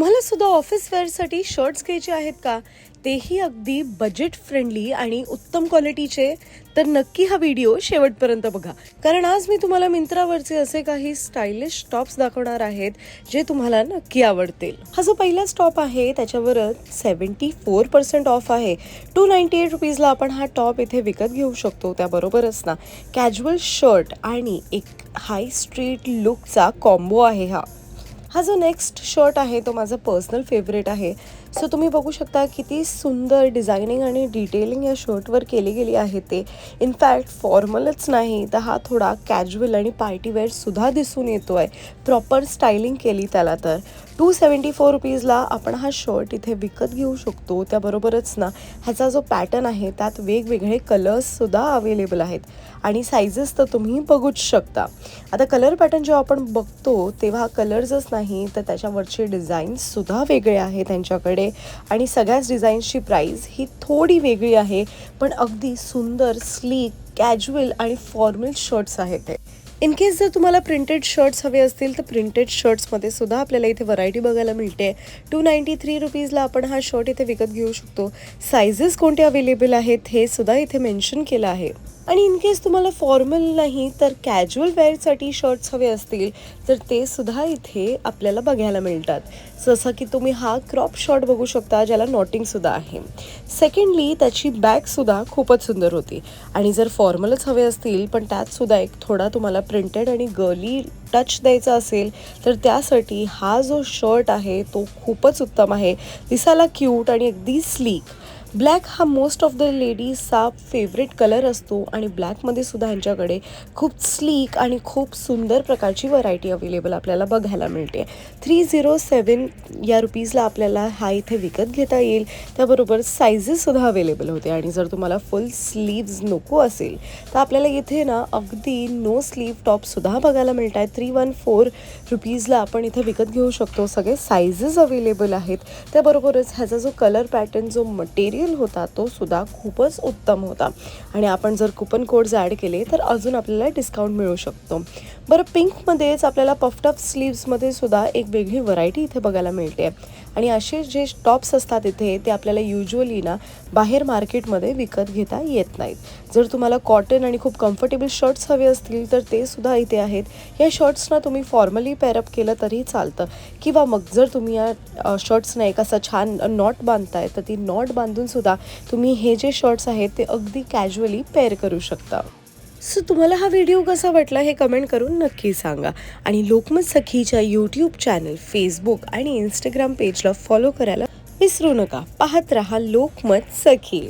तुम्हाला सुद्धा office वेअरसाठी shirts घ्यायचे आहेत का? तेही अगदी बजेट फ्रेंडली आणि उत्तम क्वालिटीचे तर नक्की हा व्हिडिओ शेवटपर्यंत बघा. कारण आज मी तुम्हाला मिंत्रावरचे असे काही स्टायलिश टॉप्स दाखवणार आहेत जे तुम्हाला नक्की आवडतील. हा जो पहिला स्टॉप आहे त्याच्यावरच सेवन्टी फोर पर्सेंट ऑफ आहे. टू नाईन्टी एट रुपीजला आपण हा टॉप इथे विकत घेऊ शकतो त्याबरोबरच ना. कॅज्युअल शर्ट आणि एक हाय स्ट्रीट लुकचा कॉम्बो आहे हा. हा जो नेक्स्ट शर्ट आहे तो माझा पर्सनल फेवरेट आहे. सो तुम्ही बघू शकता किती सुंदर डिझायनिंग आणि डिटेलिंग या शर्टवर केली गेली आहे ते. इनफॅक्ट फॉर्मलच नाही तर हा थोडा कॅज्युअल आणि पार्टीवेअरसुद्धा दिसून येतो आहे प्रॉपर स्टायलिंग केली त्याला तर. टू सेवन्टी फोर रुपीजला आपण हा शर्ट इथे विकत घेऊ शकतो. त्याबरोबरच ना ह्याचा जो पॅटर्न आहे त्यात वेगवेगळे कलर्ससुद्धा अवेलेबल आहेत. आणि साईजेस तर तुम्ही बघूच शकता. आता कलर पॅटर्न जेव्हा आपण बघतो तेव्हा कलर्सच नाही तर त्याच्यावरचे डिझाईन्ससुद्धा वेगळे आहेत त्यांच्याकडे. आणि सगळ्याच डिझाईन्सची प्राईस ही थोडी वेगळी आहे पण अगदी सुंदर स्लीक कॅज्युअल आणि फॉर्मल शर्ट्स आहेत ते. इन केस जर तुम्हाला प्रिंटेड शर्ट्स हवे असतील तर प्रिंटेड शर्ट्समध्ये सुद्धा आपल्याला इथे व्हरायटी बघायला मिळते. टू नाईन्टी थ्री रुपीजला आपण हा शर्ट इथे विकत घेऊ शकतो. सायझेस कोणते अवेलेबल आहेत हे सुद्धा इथे मेन्शन केलं आहे. आणि इन केस तुम्हाला फॉर्मल नाही तर कॅज्युअल वेअरसाठी शर्ट्स हवे असतील तर ते सुद्धा इथे आपल्याला बघायला मिळतात. जसं की तुम्ही हा क्रॉप शॉर्ट बघू शकता ज्याला नॉटिंगसुद्धा आहे. सेकंडली त्याची बॅगसुद्धा खूपच सुंदर होती. आणि जर फॉर्मलच हवे असतील पण त्यातसुद्धा एक थोडा तुम्हाला प्रिंटेड आणि गर्ली टच द्यायचा असेल तर त्यासाठी हा जो शर्ट आहे तो खूपच उत्तम आहे. दिसायला क्यूट आणि अगदी स्लीक ब्लॅक हा मोस्ट ऑफ द लेडीजचा फेवरेट कलर असतो आणि ब्लॅकमध्ये सुद्धा ह्यांच्याकडे खूप स्लीक आणि खूप सुंदर प्रकारची व्हरायटी अवेलेबल आपल्याला बघायला मिळते. थ्री झिरो सेवन या रुपीजला आपल्याला हा इथे विकत घेता येईल. त्याबरोबर सायझेससुद्धा अवेलेबल होते. आणि जर तुम्हाला फुल स्लीव्ज नको असेल तर आपल्याला इथे ना अगदी नो स्लीव टॉपसुद्धा बघायला मिळत आहेत थ्री वन फोर रुपीजला आपण इथे विकत घेऊ शकतो. सगळे सायझेस अवेलेबल आहेत. त्याबरोबरच ह्याचा जो कलर पॅटर्न जो मटेरियल होता तो सुद्धा खूपच उत्तम होता. आणि आपण जर कुपन कोड्स ॲड केले तर अजून आपल्याला डिस्काउंट मिळू शकतो. बरं पिंकमध्येच आपल्याला पफ्टअप स्लीव्समध्ये सुद्धा एक वेगळी व्हरायटी इथे बघायला मिळते. आणि असे जे टॉप्स असतात इथे ते आपल्याला युजली ना बाहेर मार्केटमध्ये विकत घेता येत नाहीत. जर तुम्हाला कॉटन आणि खूप कम्फर्टेबल शर्ट्स हवे असतील तर ते सुद्धा इथे आहेत. या शर्ट्सना तुम्ही फॉर्मली पॅरअप केलं तरी चालतं. किंवा मग जर तुम्ही या शर्ट्सना एक असा छान नॉट बांधताय तर ती नॉट बांधूनसुद्धा तुम्ही हे जे शर्ट्स आहेत ते अगदी कॅज्युअली पेअर करू शकता. सो तुम्हाला हा व्हिडिओ कसा वाटला हे कमेंट करून नक्की सांगा. आणि लोकमत सखीच्या यूट्यूब चॅनल फेसबुक आणि इंस्टाग्राम पेजला फॉलो करायला विसरू नका. पाहत रहा लोकमत सखी.